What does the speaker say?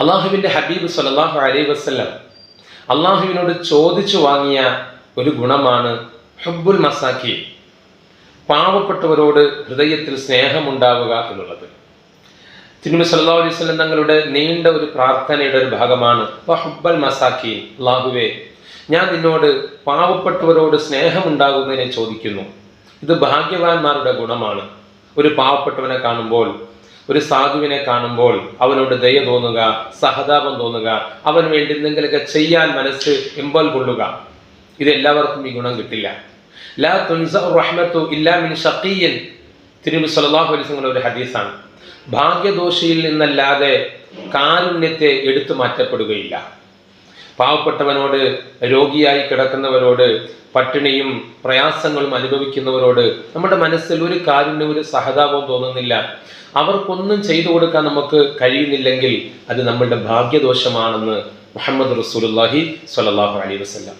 അള്ളാഹുവിന്റെ ഹബീബ് സല്ലല്ലാഹു അലൈ വസ്ലം അള്ളാഹുവിനോട് ചോദിച്ചു വാങ്ങിയ ഒരു ഗുണമാണ് ഹബ്ബുൽ മസാക്കി പാവപ്പെട്ടവരോട് ഹൃദയത്തിൽ സ്നേഹമുണ്ടാവുക എന്നുള്ളത്. തിരുമി സല്ലാ അലൈഹി സ്വലം തങ്ങളുടെ നീണ്ട ഒരു പ്രാർത്ഥനയുടെ ഒരു ഭാഗമാണ് ഹബ്ബൽ മസാക്കി അള്ളാഹുവേ ഞാൻ നിന്നോട് പാവപ്പെട്ടവരോട് സ്നേഹമുണ്ടാകുന്നതിനെ ചോദിക്കുന്നു. ഇത് ഭാഗ്യവാന്മാരുടെ ഗുണമാണ്. ഒരു പാവപ്പെട്ടവനെ കാണുമ്പോൾ ഒരു സാധുവിനെ കാണുമ്പോൾ അവനോട് ദയ തോന്നുക സഹതാപം തോന്നുക അവന് വേണ്ടി എന്തെങ്കിലുമൊക്കെ ചെയ്യാൻ മനസ്സ് എമ്പൽ കൊള്ളുക. ഇത് എല്ലാവർക്കും ഈ ഗുണം കിട്ടില്ല. ലാ റഹ്മത്തു ഇല്ലാ മിൻ തിരുമി സല്ലല്ലാഹു അലൈഹി വസല്ലം ഒരു ഹദീസാണ്. ഭാഗ്യദോഷിയിൽ നിന്നല്ലാതെ കാരുണ്യത്തെ എടുത്തു മാറ്റപ്പെടുകയില്ല. പാവപ്പെട്ടവനോട് രോഗിയായി കിടക്കുന്നവരോട് പട്ടിണിയും പ്രയാസങ്ങളും അനുഭവിക്കുന്നവരോട് നമ്മുടെ മനസ്സിൽ ഒരു കാരുണ്യം ഒരു സഹതാപവും തോന്നുന്നില്ല. അവർക്കൊന്നും ചെയ്തു കൊടുക്കാൻ നമുക്ക് കഴിയുന്നില്ലെങ്കിൽ അത് നമ്മളുടെ ഭാഗ്യദോഷമാണെന്ന് മുഹമ്മദ് റസൂലുള്ളാഹി സ്വല്ലല്ലാഹു അലൈഹി വസല്ലം.